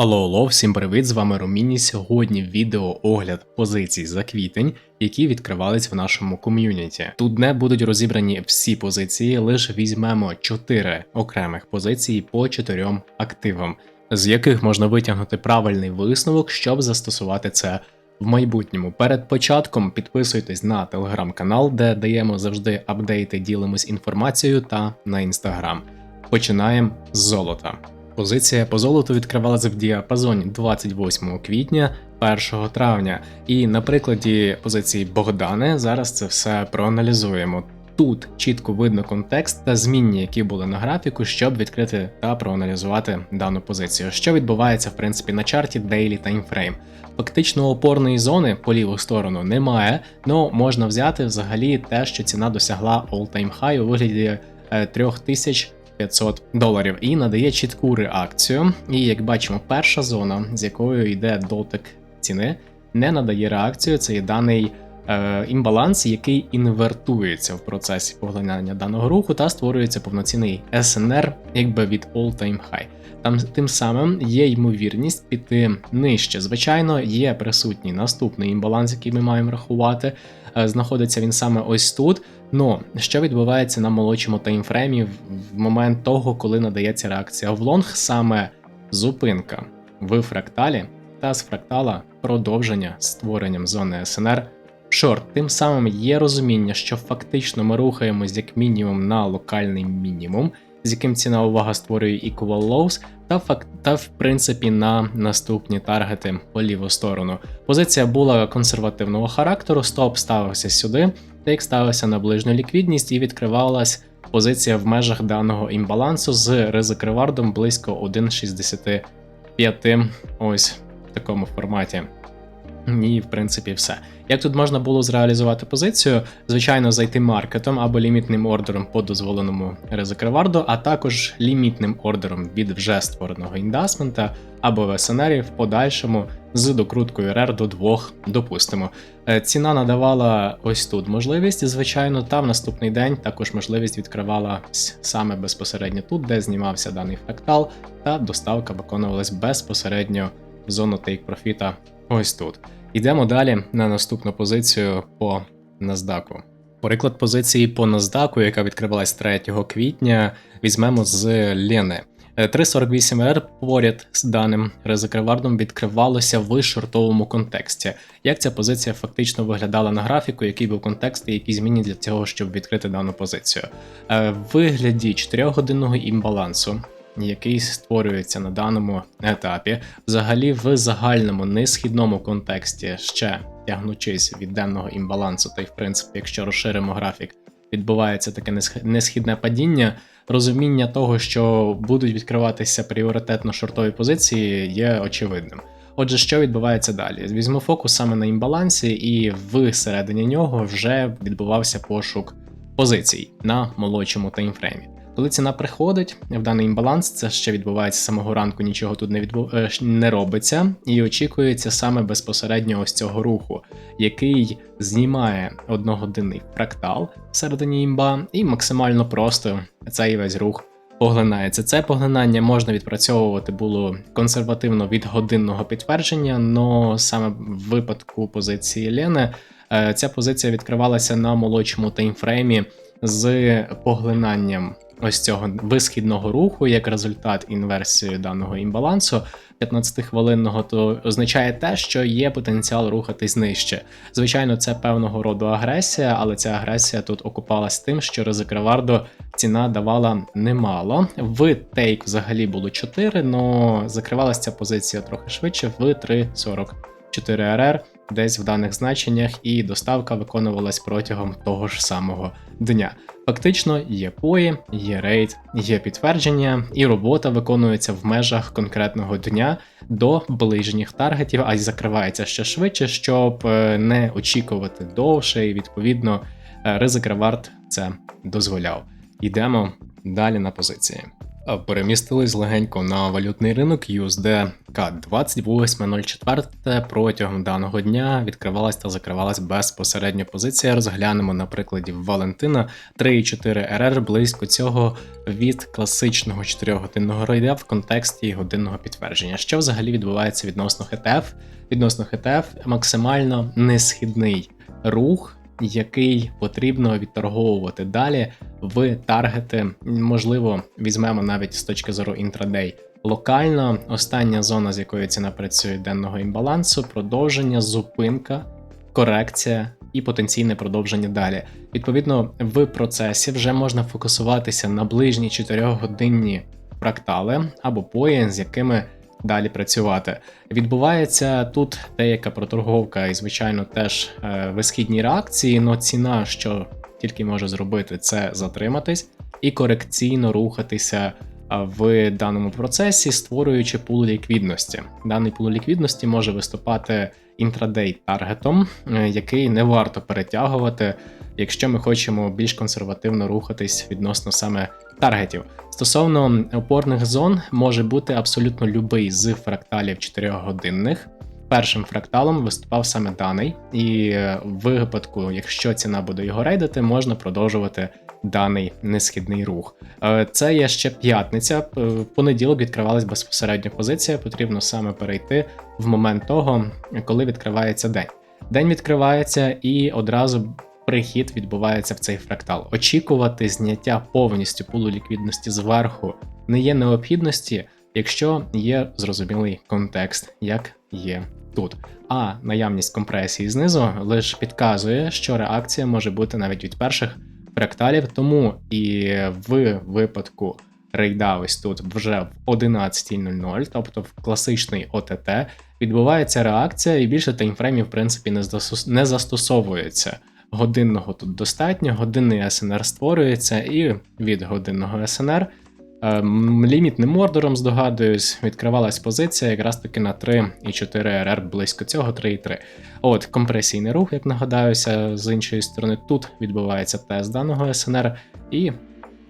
Алло, алло, всім привіт! З вами Роміні. Сьогодні відео огляд позицій за квітень, які відкривались в нашому ком'юніті. Тут не будуть розібрані всі позиції, лише візьмемо 4 окремих позиції по 4 активам, з яких можна витягнути правильний висновок, щоб застосувати це в майбутньому. Перед початком підписуйтесь на телеграм-канал, де даємо завжди апдейти, ділимось інформацією та на інстаграм. Починаємо з золота. Позиція по золоту відкривалася в діапазоні 28 квітня 1 травня. І на прикладі позиції Богдани зараз це все проаналізуємо. Тут чітко видно контекст та змінні, які були на графіку, щоб відкрити та проаналізувати дану позицію. Що відбувається в принципі на чарті Daily Time Frame. Фактично опорної зони по ліву сторону немає, але можна взяти взагалі те, що ціна досягла all-time high у вигляді е, 3000 500 доларів і надає чітку реакцію. І як бачимо, перша зона, з якою йде дотик ціни, не надає реакцію. Це є даний е, імбаланс, який інвертується в процесі поглинання даного руху та створюється повноцінний СНР, якби від all-time high. Там тим самим є ймовірність піти нижче. Звичайно, є присутній наступний імбаланс, який ми маємо рахувати. Е, Знаходиться він саме ось тут. Ну, що відбувається на молодшому таймфреймі в момент того, коли надається реакція в лонг, саме зупинка в фракталі та з фрактала продовження створенням зони СНР шорт. Тим самим є розуміння, що фактично ми рухаємось як мінімум на локальний мінімум, з яким ціна увага створює equal lows, та факт та в принципі на наступні таргети по ліву сторону. Позиція була консервативного характеру, стоп ставився сюди, тейк ставився на ближню ліквідність і відкривалась позиція в межах даного імбалансу з ризик-ревардом близько 1,65 ось в такому форматі. І, в принципі, все. Як тут можна було зреалізувати позицію? Звичайно, зайти маркетом або лімітним ордером по дозволеному ризик-реварду, а також лімітним ордером від вже створеного індасмента або в СНРі в подальшому з докруткою RR до 2, допустимо. Е, Ціна надавала ось тут можливість, звичайно, та в наступний день також можливість відкривала саме безпосередньо тут, де знімався даний фрактал, та доставка виконувалась безпосередньо зону take профіта ось тут. Йдемо далі на наступну позицію по NASDAQ. Приклад позиції по NASDAQ, яка відкривалась 3 квітня, візьмемо з Лени. 348R поряд з даним ризикревардом відкривалося в шортовому контексті. Як ця позиція фактично виглядала на графіку, який був контекст і які зміни для цього, щоб відкрити дану позицію? Е, В вигляді 4-годинного імбалансу який створюється на даному етапі, взагалі в загальному несхідному контексті, ще тягнучись від денного імбалансу, та й в принципі, якщо розширимо графік, відбувається таке несхідне падіння. Розуміння того, що будуть відкриватися пріоритетно шортові позиції, є очевидним. Отже, що відбувається далі? Візьму фокус саме на імбалансі, і всередині нього вже відбувався пошук позицій на молодшому таймфреймі. Коли ціна приходить в даний імбаланс, це ще відбувається з самого ранку, нічого тут не відбу... Е, не робиться, і очікується саме безпосередньо ось цього руху, який знімає одногодинний фрактал всередині імба, і максимально просто цей весь рух поглинається. Це поглинання можна відпрацьовувати було консервативно від годинного підтвердження, але саме в випадку позиції Лени е, ця позиція відкривалася на молодшому таймфреймі з поглинанням ось цього висхідного руху як результат інверсії даного імбалансу 15-хвилинного, то означає те, що є потенціал рухатись нижче. Звичайно, це певного роду агресія, але ця агресія тут окупалась тим, що ризик ціна давала немало. В тейк взагалі було 4, але закривалася ця позиція трохи швидше в 3.44 RR десь в даних значеннях, і доставка виконувалась протягом того ж самого дня. Фактично, є пої, є рейд, є підтвердження, і робота виконується в межах конкретного дня до ближніх таргетів, а й закривається ще швидше, щоб е, не очікувати довше, і відповідно е, ризик ревард це дозволяв. Йдемо далі на позиції. Перемістились легенько на валютний ринок USD CAD 28.04 протягом даного дня відкривалась та закривалась безпосередньо позиція. Розглянемо на прикладі Валентина 3,4 RR близько цього від класичного 4-годинного рейда в контексті годинного підтвердження. Що взагалі відбувається відносно HTF? Відносно HTF максимально несхідний рух який потрібно відторговувати далі в таргети. Можливо, візьмемо навіть з точки зору інтрадей. Локально остання зона, з якої ціна працює денного імбалансу, продовження, зупинка, корекція і потенційне продовження далі. Відповідно, в процесі вже можна фокусуватися на ближні 4-годинні фрактали або поїн, з якими далі працювати. Відбувається тут деяка проторговка, і, звичайно, теж е, висхідні реакції, але ціна, що тільки може зробити, це затриматись і корекційно рухатися в даному процесі, створюючи пул ліквідності. Даний пул ліквідності може виступати інтрадей таргетом, е, який не варто перетягувати, якщо ми хочемо більш консервативно рухатись відносно саме таргетів. Стосовно опорних зон, може бути абсолютно любий з фракталів 4-годинних. Першим фракталом виступав саме даний, і в випадку, якщо ціна буде його рейдити, можна продовжувати даний несхідний рух. Е, це є ще п'ятниця. В понеділок відкривалась безпосередньо позиція. Потрібно саме перейти в момент того, коли відкривається день. День відкривається і одразу прихід відбувається в цей фрактал. Очікувати зняття повністю пулу ліквідності зверху не є необхідності, якщо є зрозумілий контекст, як є тут. А наявність компресії знизу лише підказує, що реакція може бути навіть від перших фракталів, тому і в випадку. Рейда ось тут вже в 11.00, тобто в класичний ОТТ, відбувається реакція, і більше таймфреймів, в принципі, не застосовується годинного тут достатньо, годинний СНР створюється, і від годинного СНР лімітним ордером, здогадуюсь, відкривалась позиція якраз таки на 3,4 РР близько цього 3,3. От, компресійний рух, як нагадаюся, з іншої сторони, тут відбувається тест даного СНР і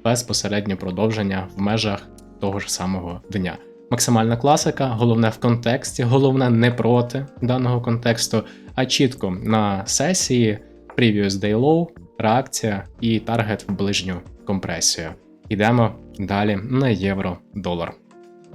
безпосереднє продовження в межах того ж самого дня. Максимальна класика, головне в контексті, головне не проти даного контексту, а чітко на сесії Previous Day Low, реакція і таргет в ближню компресію. Йдемо далі на євро-долар.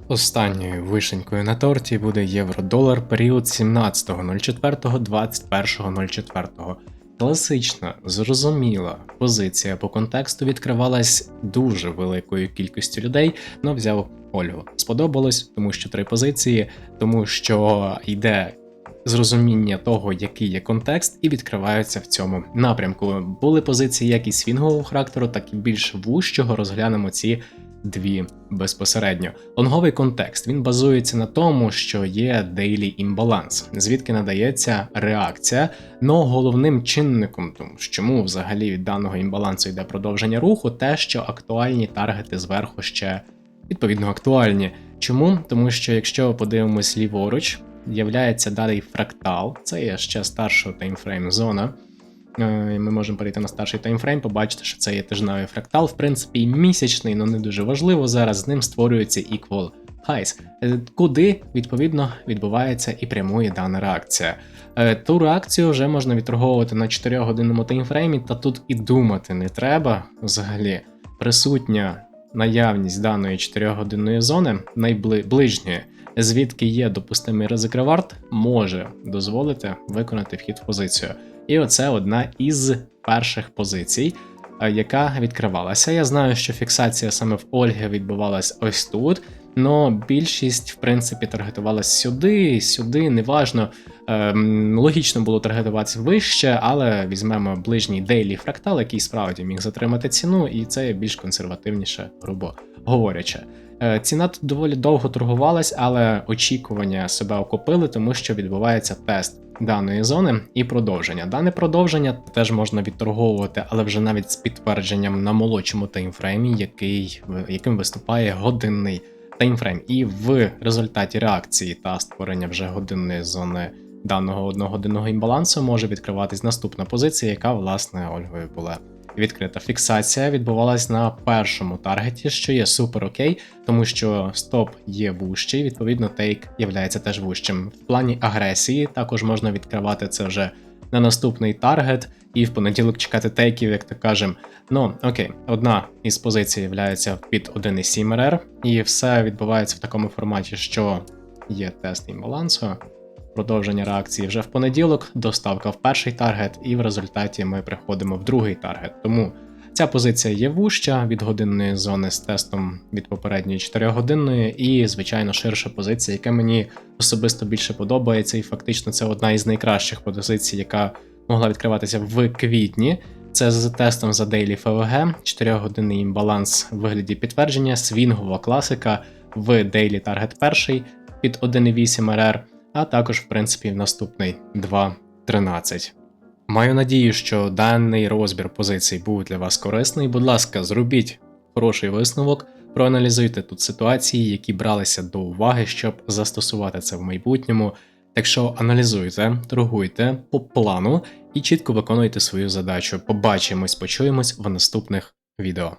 Останньою вишенькою на торті буде євро-долар період 17.04.21.04. Класична, зрозуміла позиція по контексту відкривалась дуже великою кількістю людей, але взяв Ольгу. Сподобалось, тому що три позиції, тому що йде зрозуміння того, який є контекст, і відкриваються в цьому напрямку. Були позиції як і свінгового характеру, так і більш вущого. Розглянемо ці дві безпосередньо. Лонговий контекст він базується на тому, що є дейлі імбаланс, звідки надається реакція. Но головним чинником, тому чому взагалі від даного імбалансу йде продовження руху, те, що актуальні таргети зверху ще відповідно актуальні. Чому? Тому що якщо подивимось ліворуч, Являється далі фрактал, це є ще старша таймфрейм зона. Е, ми можемо перейти на старший таймфрейм, побачити, що це є тижневий фрактал. В принципі, місячний, але не дуже важливо. Зараз з ним створюється equal highs, е, куди відповідно відбувається і прямує дана реакція. Е, ту реакцію вже можна відторговувати на 4-годинному таймфреймі, та тут і думати не треба взагалі. Присутня наявність даної 4-годинної зони найближньої звідки є допустимий ризик ревард, може дозволити виконати вхід в позицію. І оце одна із перших позицій, е, яка відкривалася. Я знаю, що фіксація саме в Ольги відбувалась ось тут. Но більшість, в принципі, таргетувалась сюди, сюди, неважно. Ем, логічно було таргетуватися вище, але візьмемо ближній дейлі фрактал, який справді міг затримати ціну, і це більш консервативніше, грубо говорячи. Е, ціна тут доволі довго торгувалась, але очікування себе окупили, тому що відбувається тест даної зони і продовження. Дане продовження теж можна відторговувати, але вже навіть з підтвердженням на молодшому таймфреймі, який, яким виступає годинний таймфрейм. І в результаті реакції та створення вже годинної зони даного одногодинного імбалансу може відкриватись наступна позиція, яка власне Ольгою була відкрита. Фіксація відбувалась на першому таргеті, що є супер окей, тому що стоп є вущий, відповідно, тейк є теж вущим. В плані агресії також можна відкривати це вже на наступний таргет і в понеділок чекати тейків, як так кажем. Ну окей, одна із позицій є під 1,7 РР, і все відбувається в такому форматі, що є тест імбалансу, продовження реакції вже в понеділок, доставка в перший таргет, і в результаті ми приходимо в другий таргет. Тому ця позиція є вуща від годинної зони з тестом від попередньої 4 годинної, і, звичайно, ширша позиція, яка мені особисто більше подобається, і фактично це одна із найкращих позицій, яка могла відкриватися в квітні. Це з тестом за Daily FVG, 4 годинний імбаланс в вигляді підтвердження, свінгова класика в Daily Target 1 під 1,8 RR, а також, в принципі, в наступний 2.13. Маю надію, що даний розбір позицій був для вас корисний. Будь ласка, зробіть хороший висновок, проаналізуйте тут ситуації, які бралися до уваги, щоб застосувати це в майбутньому. Так що аналізуйте, торгуйте по плану і чітко виконуйте свою задачу. Побачимось, почуємось в наступних відео.